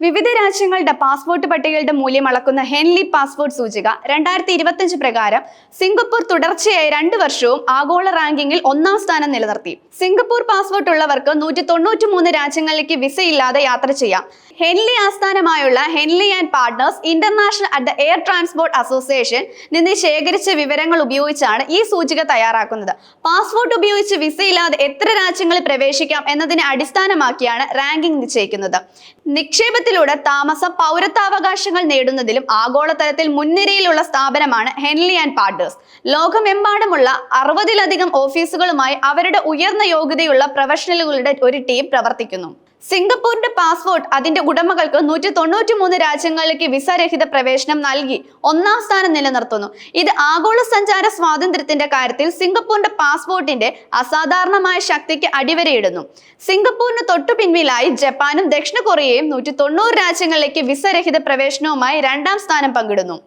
വിവിധ രാജ്യങ്ങളുടെ പാസ്പോർട്ട് പട്ടികകളുടെ മൂല്യം അളക്കുന്ന ഹെൻലി പാസ്പോർട്ട് സൂചിക രണ്ടായിരത്തി ഇരുപത്തിയഞ്ച് പ്രകാരം സിംഗപ്പൂർ തുടർച്ചയായി രണ്ട് വർഷവും ആഗോള റാങ്കിങ്ങിൽ ഒന്നാം സ്ഥാനം നിലനിർത്തി. സിംഗപ്പൂർ പാസ്പോർട്ട് ഉള്ളവർക്ക് നൂറ്റി രാജ്യങ്ങളിലേക്ക് വിസയില്ലാതെ യാത്ര ചെയ്യാം. ഹെൻലി ആസ്ഥാനമായുള്ള Henley and partners international at the air transport association നിന്ന് ശേഖരിച്ച വിവരങ്ങൾ ഉപയോഗിച്ചാണ് ഈ സൂചിക തയ്യാറാക്കുന്നത്. പാസ്പോർട്ട് ഉപയോഗിച്ച് വിസ ഇല്ലാതെ എത്ര രാജ്യങ്ങളിൽ പ്രവേശിക്കാം എന്നതിനെ അടിസ്ഥാനമാക്കിയാണ് റാങ്കിംഗ് നിശ്ചയിക്കുന്നത്. നിക്ഷേപത്തിലൂടെ താമസം പൗരത്വാവകാശങ്ങൾ നേടുന്നതിലും ആഗോളതലത്തിൽ മുൻനിരയിലുള്ള സ്ഥാപനമാണ് ഹെൻലി ആൻഡ് പാർട്ട്നേഴ്സ്. ലോകമെമ്പാടുമുള്ള അറുപതിലധികം ഓഫീസുകളുമായി അവരുടെ ഉയർന്ന യോഗ്യതയുള്ള പ്രൊഫഷണലുകളുടെ ഒരു ടീം പ്രവർത്തിക്കുന്നു. സിംഗപ്പൂരിന്റെ പാസ്പോർട്ട് അതിന്റെ ഉടമകൾക്ക് നൂറ്റി തൊണ്ണൂറ്റി മൂന്ന് രാജ്യങ്ങളിലേക്ക് വിസരഹിത പ്രവേശനം നൽകി ഒന്നാം സ്ഥാനം നിലനിർത്തുന്നു. ഇത് ആഗോള സഞ്ചാര സ്വാതന്ത്ര്യത്തിന്റെ കാര്യത്തിൽ സിംഗപ്പൂരിന്റെ പാസ്പോർട്ടിന്റെ അസാധാരണമായ ശക്തിക്ക് അടിവരയിടുന്നു. സിംഗപ്പൂരിന് തൊട്ടു പിൻവിലായി ജപ്പാനും ദക്ഷിണ കൊറിയയും നൂറ്റി തൊണ്ണൂറ് രാജ്യങ്ങളിലേക്ക് വിസരഹിത പ്രവേശനവുമായി രണ്ടാം സ്ഥാനം പങ്കിടുന്നു.